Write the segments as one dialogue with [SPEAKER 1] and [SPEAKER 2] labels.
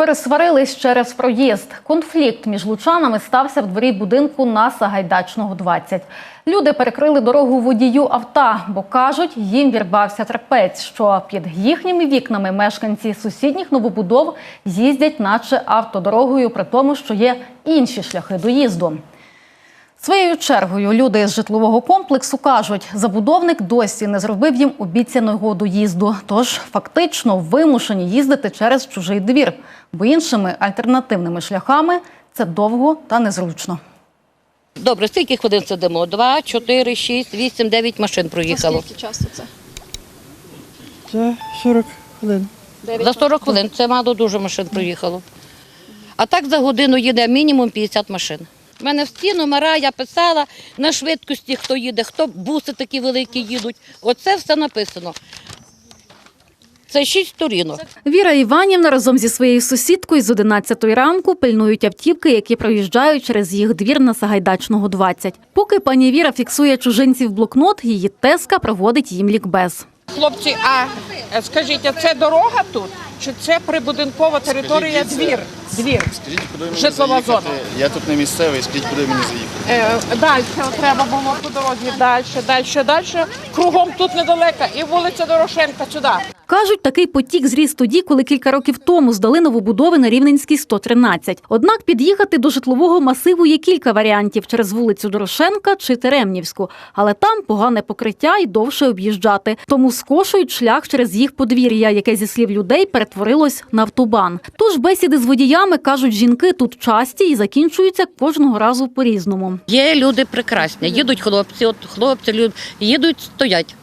[SPEAKER 1] Пересварились через проїзд. Конфлікт між лучанами стався в дворі будинку на Сагайдачного 20. Люди перекрили дорогу водію авто, бо кажуть, їм вірвався трапець, що під їхніми вікнами мешканці сусідніх новобудов їздять, наче автодорогою, при тому, що є інші шляхи доїзду. Своєю чергою люди з житлового комплексу кажуть, забудовник досі не зробив їм обіцяного доїзду, тож фактично вимушені їздити через чужий двір, бо іншими альтернативними шляхами це довго та незручно.
[SPEAKER 2] Добре, скільки хвилин сидимо? Два, чотири, шість, вісім, дев'ять машин проїхало.
[SPEAKER 3] Скільки часу це?
[SPEAKER 4] За 40 хвилин.
[SPEAKER 2] За 40 хвилин це мало дуже машин проїхало. А так за годину їде мінімум 50 машин. У мене всі номера я писала на швидкості, хто їде, хто буси такі великі їдуть. Оце все написано. Це шість сторінок.
[SPEAKER 1] Віра Іванівна разом зі своєю сусідкою з 11 ранку пильнують автівки, які проїжджають через їх двір на Сагайдачного 20. Поки пані Віра фіксує чужинців в блокнот, її теска проводить їм лікбез.
[SPEAKER 5] Хлопці, а скажіть, а це дорога тут? Чи це прибудинкова територія двір? Двір.
[SPEAKER 6] Скажіть, куди мені
[SPEAKER 5] Житлова
[SPEAKER 6] заїхати?
[SPEAKER 5] зона.
[SPEAKER 6] Я тут не місцевий, скажіть, куди мені заїхати?
[SPEAKER 5] Е, далі треба було по дорозі, далі, далі, далі. Кругом тут недалеко. І вулиця Дорошенка сюди.
[SPEAKER 1] Кажуть, такий потік зріс тоді, коли кілька років тому здали новобудови на Рівненській 113. Однак під'їхати до житлового масиву є кілька варіантів через вулицю Дорошенка чи Теремнівську, але там погане покриття і довше об'їжджати. Тому скошують шлях через їх подвір'я, яке зі слів людей перетворилось на автобан. Тож бесіди з водіями кажуть, жінки тут часті і закінчуються кожного разу по-різному.
[SPEAKER 2] Є люди прекрасні. Їдуть хлопці, от хлопці їдуть, стоять.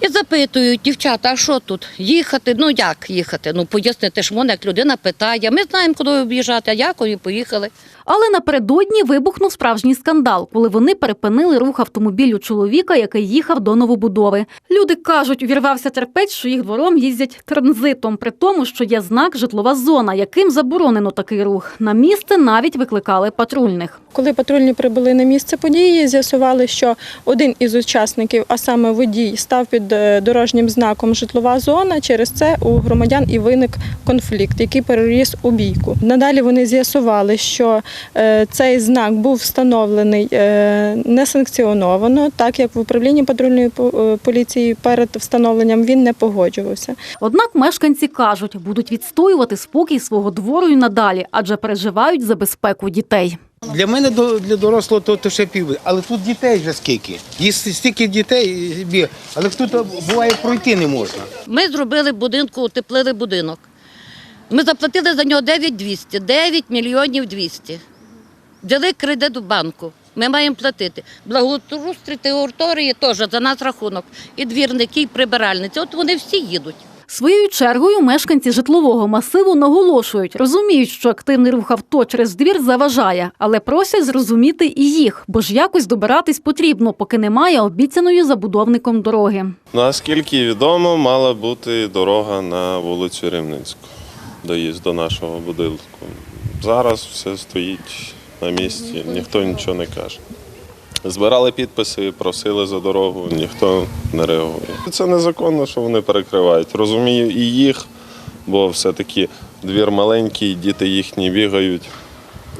[SPEAKER 2] І запитують, дівчата, а що тут? Їхати? Ну як їхати? Ну пояснити ж можна, як людина питає. Ми знаємо, куди об'їжджати, а як поїхали.
[SPEAKER 1] Але напередодні вибухнув справжній скандал, коли вони перепинили рух автомобілю чоловіка, який їхав до новобудови. Люди кажуть, увірвався терпець, що їх двором їздять транзитом, при тому, що є знак житлова зона, яким заборонено такий рух. На місце навіть викликали патрульних.
[SPEAKER 3] Коли патрульні прибули на місце події, з'ясували, що один із учасників, а саме водій, став під е, дорожнім знаком житлова зона. Через це у громадян і виник конфлікт, який переріс у бійку. Надалі вони з'ясували, що цей знак був встановлений е, несанкціоновано, так як в управлінні патрульної е, поліції перед встановленням він не погоджувався.
[SPEAKER 1] Однак мешканці кажуть, будуть відстоювати спокій свого двору і надалі, адже переживають за безпеку дітей.
[SPEAKER 7] Для мене до- для дорослого то, то ще пів. Але тут дітей вже скільки. Є стільки дітей, але тут буває пройти не можна.
[SPEAKER 2] Ми зробили будинку, утеплили будинок. Ми заплатили за нього 9200, 9 мільйонів 200. Взяли кредит в банку. Ми маємо платити. Благоустрій території теж за нас рахунок. І двірники, і прибиральниці. От вони всі їдуть.
[SPEAKER 1] Своєю чергою мешканці житлового масиву наголошують, розуміють, що активний рух авто через двір заважає, але просять зрозуміти і їх, бо ж якось добиратись потрібно, поки немає обіцяної забудовником дороги.
[SPEAKER 8] Наскільки відомо, мала бути дорога на вулицю Рівненську, доїзд до нашого будинку. Зараз все стоїть на місці, ніхто нічого не каже. Збирали підписи, просили за дорогу, ніхто не реагує. Це незаконно, що вони перекривають. Розумію і їх, бо все-таки двір маленький, діти їхні бігають,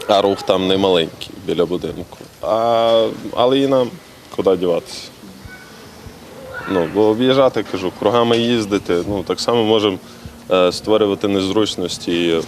[SPEAKER 8] а рух там не маленький біля будинку. А, але і нам куди діватися. Ну, бо об'їжджати, кажу, кругами їздити, ну так само можемо створювати незручності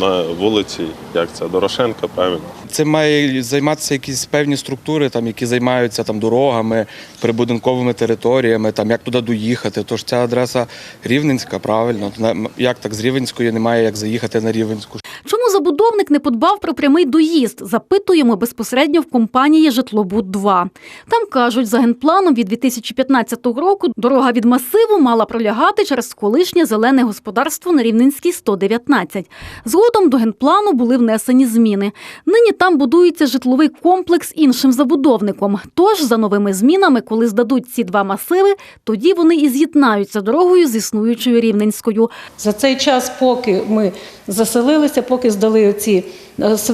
[SPEAKER 8] на вулиці, як це Дорошенка, правильно.
[SPEAKER 9] Це має займатися якісь певні структури, там, які займаються там, дорогами, прибудинковими територіями, там, як туди доїхати. Тож ця адреса Рівненська, правильно. Як так з Рівненської немає, як заїхати на Рівненську.
[SPEAKER 1] Чому забудовник не подбав про прямий доїзд? Запитуємо безпосередньо в компанії Житлобуд 2 Там кажуть, за генпланом від 2015 року дорога від масиву мала пролягати через колишнє зелене господарство на Рівненській 119. Згодом до генплану були внесені зміни. Нині там будується житловий комплекс іншим забудовником. Тож за новими змінами, коли здадуть ці два масиви, тоді вони і з'єднаються дорогою з існуючою рівненською.
[SPEAKER 10] За цей час, поки ми заселилися, поки здали ці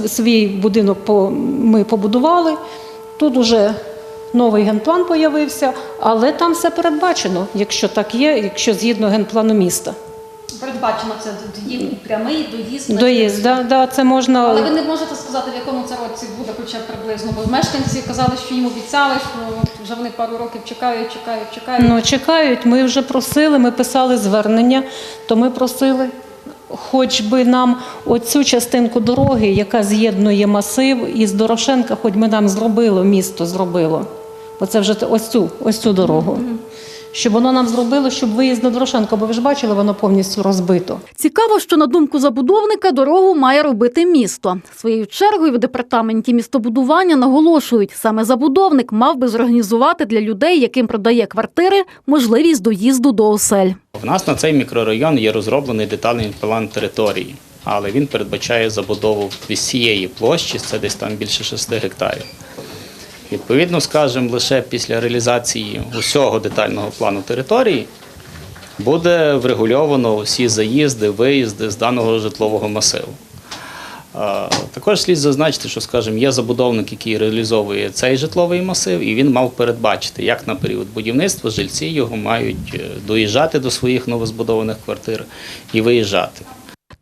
[SPEAKER 10] свій будинок, ми побудували. Тут уже новий генплан появився, але там все передбачено, якщо так є, якщо згідно генплану міста.
[SPEAKER 1] Передбачено це їм прямий доїзд.
[SPEAKER 10] Доїзд, да, да, це можна.
[SPEAKER 1] Але ви не можете сказати, в якому це році буде, хоча б приблизно, бо мешканці казали, що їм обіцяли, що вже вони пару років чекають, чекають, чекають.
[SPEAKER 10] Ну, чекають, ми вже просили, ми писали звернення, то ми просили, хоч би нам оцю частинку дороги, яка з'єднує масив із Дорошенка, хоч би нам зробило, місто зробило. Бо це вже ось цю, ось цю дорогу. Щоб воно нам зробило, щоб виїзд на Дорошенка, бо ви ж бачили, воно повністю розбито.
[SPEAKER 1] Цікаво, що на думку забудовника дорогу має робити місто. Своєю чергою в департаменті містобудування наголошують, саме забудовник мав би зорганізувати для людей, яким продає квартири, можливість доїзду до осель.
[SPEAKER 11] В нас на цей мікрорайон є розроблений детальний план території, але він передбачає забудову всієї площі, це десь там більше 6 гектарів. Відповідно, скажімо, лише після реалізації усього детального плану території буде врегульовано всі заїзди, виїзди з даного житлового масиву. Також слід зазначити, що, скажімо, є забудовник, який реалізовує цей житловий масив, і він мав передбачити, як на період будівництва жильці його мають е, доїжджати до своїх новозбудованих квартир і виїжджати.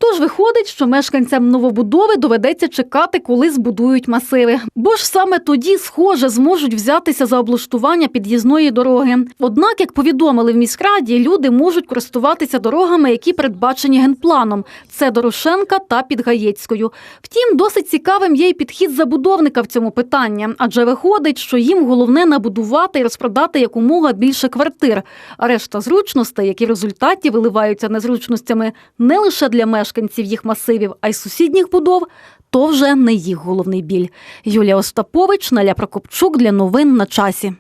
[SPEAKER 1] Тож виходить, що мешканцям новобудови доведеться чекати, коли збудують масиви. Бо ж саме тоді, схоже, зможуть взятися за облаштування під'їзної дороги. Однак, як повідомили в міськраді, люди можуть користуватися дорогами, які передбачені генпланом. Це Дорошенка та Підгаєцькою. Втім, досить цікавим є й підхід забудовника в цьому питанні, адже виходить, що їм головне набудувати і розпродати якомога більше квартир. А решта зручностей, які в результаті виливаються незручностями не лише для мешканців їх масивів, а й сусідніх будов, то вже не їх головний біль. Юлія Остапович, Наля Прокопчук для новин на часі.